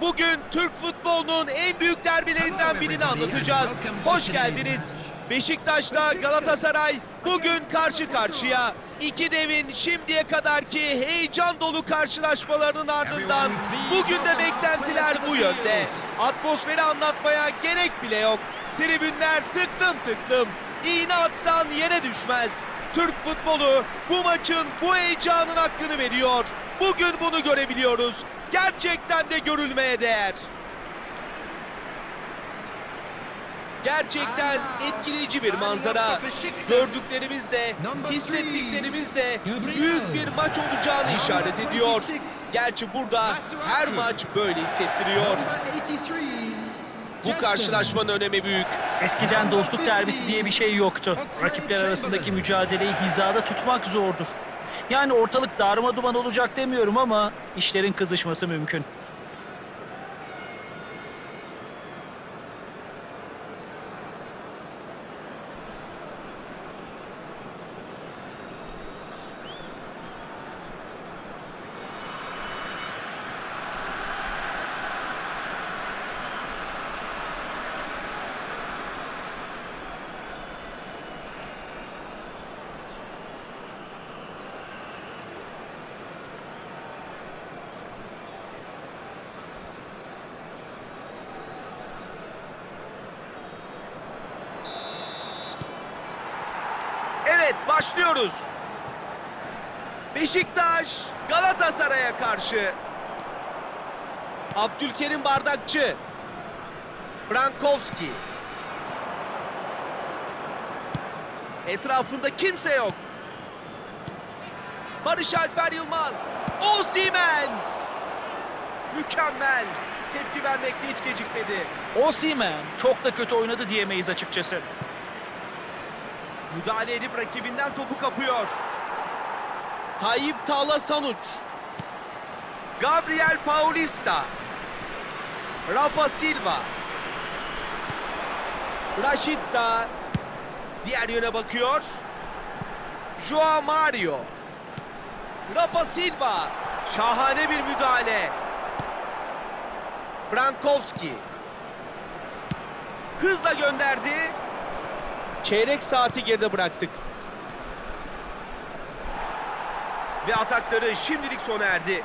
Bugün Türk futbolunun en büyük derbilerinden birini anlatacağız. Hoş geldiniz. Beşiktaş'ta Galatasaray bugün karşı karşıya. İki devin şimdiye kadarki heyecan dolu karşılaşmalarının ardından bugün de beklentiler bu yönde. Atmosferi anlatmaya gerek bile yok. Tribünler tıklım tıklım. İğne atsan yere düşmez. Türk futbolu bu maçın bu heyecanın hakkını veriyor. Bugün bunu görebiliyoruz. Gerçekten de görülmeye değer. Gerçekten etkileyici bir manzara. Gördüklerimiz de, hissettiklerimiz de büyük bir maç olacağını işaret ediyor. Gerçi burada her maç böyle hissettiriyor. Bu karşılaşmanın önemi büyük. Eskiden dostluk derbisi diye bir şey yoktu. Rakipler arasındaki mücadeleyi hizada tutmak zordur. Yani ortalık darma duman olacak demiyorum ama işlerin kızışması mümkün. Evet başlıyoruz. Beşiktaş Galatasaray'a karşı. Abdülkerim Bardakçı. Brankowski. Etrafında kimse yok. Barış Alper Yılmaz. Osimhen. Mükemmel. Tepki vermekte hiç gecikmedi. Osimhen çok da kötü oynadı diyemeyiz açıkçası. Müdahale edip rakibinden topu kapıyor. Tayyip Tala Sanuç. Gabriel Paulista. Rafa Silva. Rashica. Diğer yöne bakıyor. Joao Mario. Rafa Silva. Şahane bir müdahale. Brankowski. Hızla gönderdi. Çeyrek saati geride bıraktık. Ve atakları şimdilik sona erdi.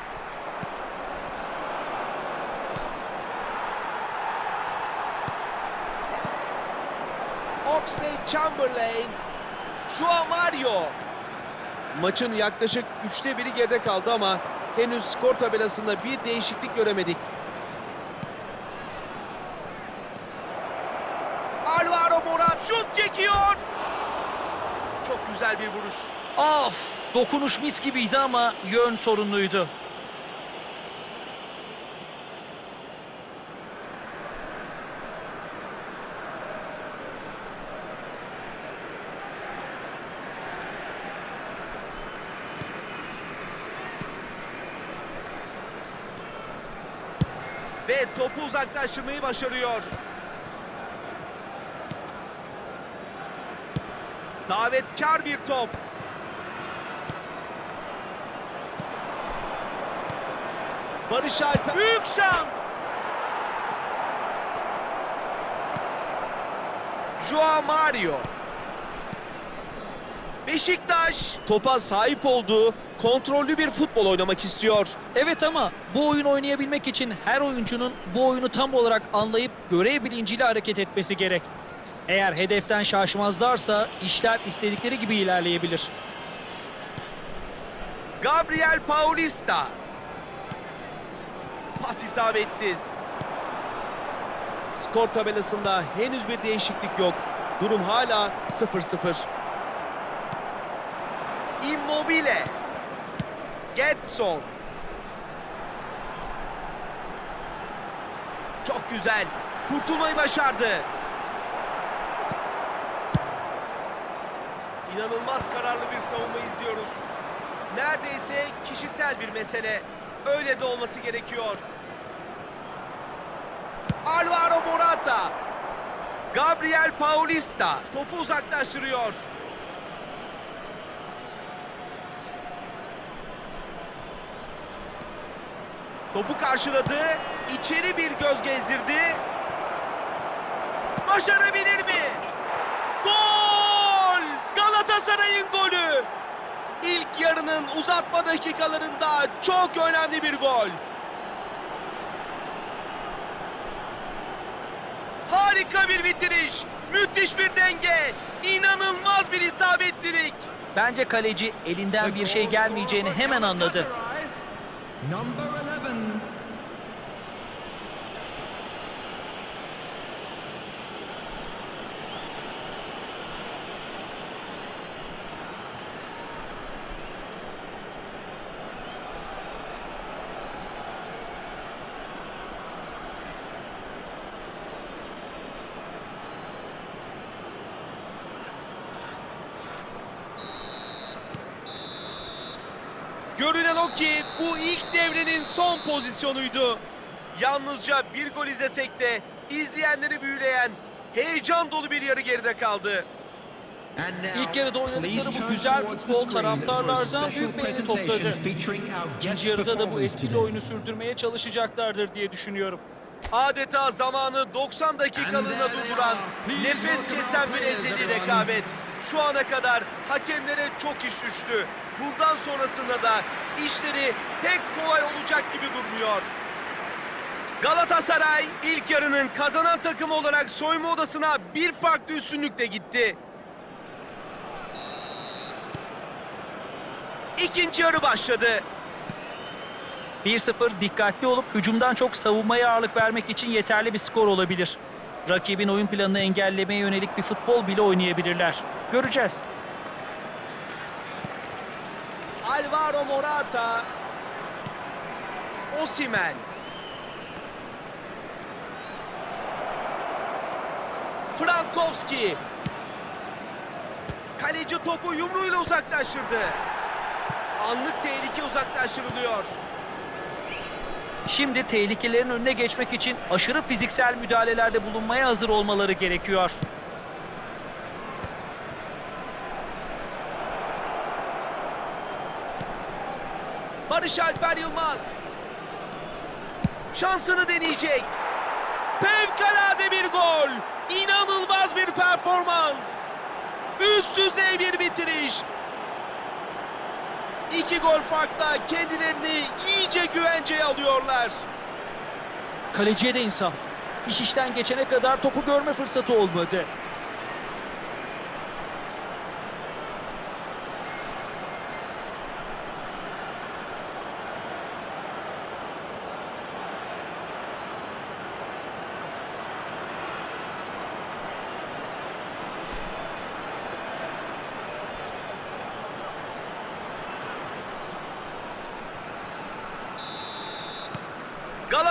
Oxley Chamberlain. Joao Mario. Maçın yaklaşık üçte biri geride kaldı ama henüz skor tabelasında bir değişiklik göremedik. Alvaro Morata şut çekiyor. Çok güzel bir vuruş. Of! Dokunuş mis gibiydi ama yön sorunluydu. Ve topu uzaklaştırmayı başarıyor. Davetkar bir top. Barış Alper. Büyük şans. Joao Mario. Beşiktaş topa sahip olduğu kontrollü bir futbol oynamak istiyor. Evet ama bu oyun oynayabilmek için her oyuncunun bu oyunu tam olarak anlayıp görev bilinciyle hareket etmesi gerek. Eğer hedeften şaşmazlarsa işler istedikleri gibi ilerleyebilir. Gabriel Paulista. Pas isabetsiz. Skor tabelasında henüz bir değişiklik yok. Durum hala 0-0. Immobile. Getson. Çok güzel. Kurtulmayı başardı. İnanılmaz kararlı bir savunma izliyoruz. Neredeyse kişisel bir mesele. Öyle de olması gerekiyor. Alvaro Morata. Gabriel Paulista topu uzaklaştırıyor. Topu karşıladı. içeri bir göz gezdirdi. Başarabilir mi? Gol! Galatasaray'ın golü. İlk yarının uzatma dakikalarında çok önemli bir gol. Harika bir bitiriş. Müthiş bir denge. İnanılmaz bir isabetlilik. Bence kaleci elinden bir şey gelmeyeceğini hemen anladı. Görünen o ki bu ilk devrenin son pozisyonuydu. Yalnızca bir gol izlesek de izleyenleri büyüleyen heyecan dolu bir yarı geride kaldı. İlk yarıda oynadıkları bu güzel futbol taraftarlardan büyük beğeni topladı. İkinci yarıda da bu etkili oyunu sürdürmeye çalışacaklardır diye düşünüyorum. Adeta zamanı 90 dakikalığına durduran, nefes kesen bir ezeli rekabet. Şu ana kadar hakemlere çok iş düştü. Bundan sonrasında da işleri pek kolay olacak gibi durmuyor. Galatasaray ilk yarının kazanan takımı olarak soyma odasına bir farklı üstünlükle gitti. İkinci yarı başladı. 1-0 dikkatli olup hücumdan çok savunmaya ağırlık vermek için yeterli bir skor olabilir. Rakibin oyun planını engellemeye yönelik bir futbol bile oynayabilirler. Göreceğiz. Alvaro Morata. Osimen. Frankowski. Kaleci topu yumruğuyla uzaklaştırdı. Anlık tehlike uzaklaştırılıyor. Şimdi tehlikelerin önüne geçmek için aşırı fiziksel müdahalelerde bulunmaya hazır olmaları gerekiyor. Barış Alper Yılmaz. Şansını deneyecek. Fevkalade bir gol. İnanılmaz bir performans. Üst düzey bir bitiriş. İki gol farkla kendilerini iyice güvenceye alıyorlar. Kaleciye de insaf. İş işten geçene kadar topu görme fırsatı olmadı.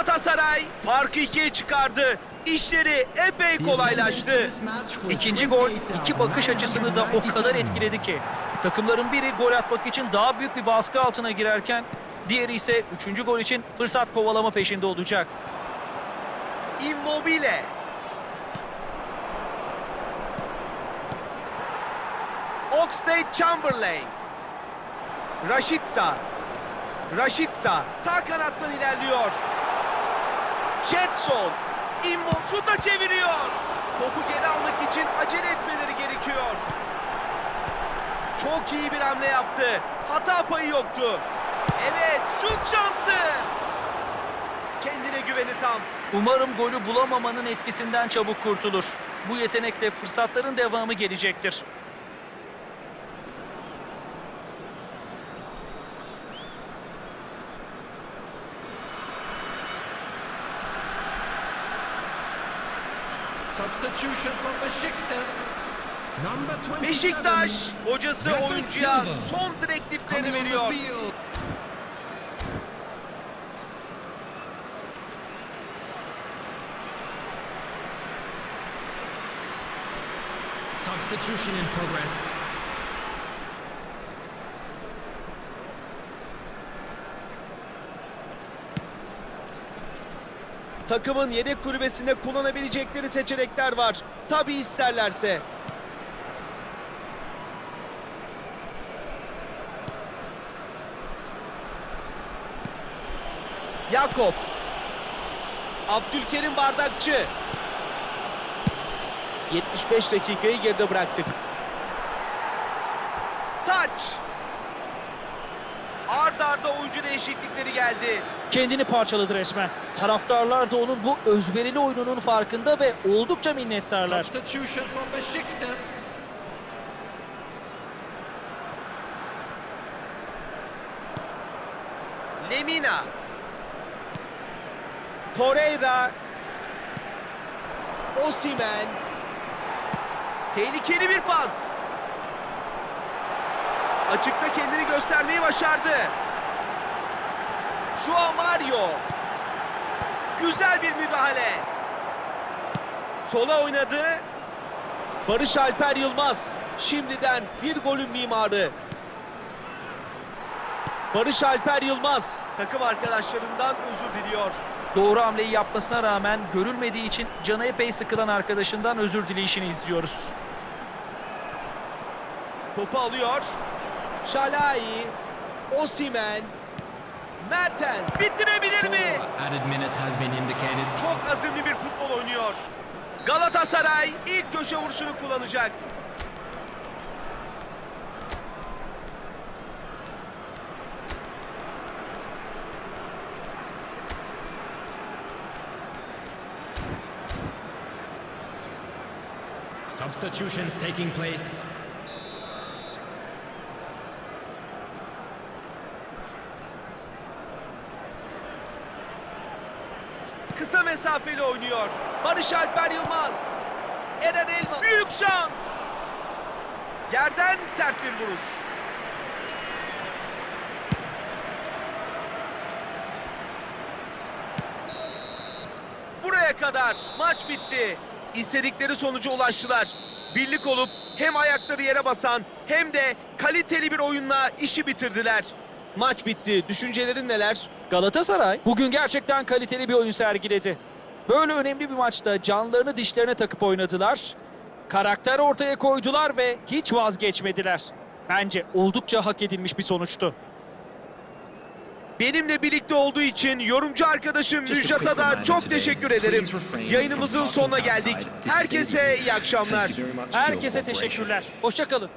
Galatasaray farkı ikiye çıkardı. İşleri epey kolaylaştı. İkinci gol iki bakış açısını da o kadar etkiledi ki. Takımların biri gol atmak için daha büyük bir baskı altına girerken diğeri ise üçüncü gol için fırsat kovalama peşinde olacak. Immobile. Oxlade Chamberlain. Rashica. Rashica sağ kanattan ilerliyor. Jetson. Immo şuta çeviriyor. Topu geri almak için acele etmeleri gerekiyor. Çok iyi bir hamle yaptı. Hata payı yoktu. Evet şut şansı. Kendine güveni tam. Umarım golü bulamamanın etkisinden çabuk kurtulur. Bu yetenekle fırsatların devamı gelecektir. Beşiktaş hocası Rafa oyuncuya son direktiflerini veriyor. Substitution in progress. Takımın yedek kulübesinde kullanabilecekleri seçenekler var. Tabi isterlerse. Jakobs. Abdülkerim Bardakçı. 75 dakikayı geride bıraktık. Taç. Ard arda oyuncu değişiklikleri geldi. Kendini parçaladı resmen. Taraftarlar da onun bu özverili oyununun farkında ve oldukça minnettarlar. Lemina. Torreira. Osimen. Tehlikeli bir pas. Açıkta kendini göstermeyi başardı. An Mario. Güzel bir müdahale. Sola oynadı. Barış Alper Yılmaz. Şimdiden bir golün mimarı. Barış Alper Yılmaz takım arkadaşlarından özür diliyor. Doğru hamleyi yapmasına rağmen görülmediği için canı epey sıkılan arkadaşından özür dileyişini izliyoruz. Topu alıyor. Şalai, Osimen, Mertens bitirebilir mi? Added minute has been indicated. Çok azimli bir futbol oynuyor. Galatasaray ilk köşe vuruşunu kullanacak. Substitutions taking place. Mesafeli oynuyor. Barış Alper Yılmaz. Eren Elma. Büyük şans. Yerden sert bir vuruş. Buraya kadar maç bitti. İstedikleri sonuca ulaştılar. Birlik olup hem ayakları yere basan hem de kaliteli bir oyunla işi bitirdiler. Maç bitti. Düşüncelerin neler? Galatasaray bugün gerçekten kaliteli bir oyun sergiledi. Böyle önemli bir maçta canlarını dişlerine takıp oynadılar. Karakter ortaya koydular ve hiç vazgeçmediler. Bence oldukça hak edilmiş bir sonuçtu. Benimle birlikte olduğu için yorumcu arkadaşım Müjdat'a da çok teşekkür ederim. Yayınımızın sonuna geldik. Herkese iyi akşamlar. Herkese teşekkürler. Hoşçakalın.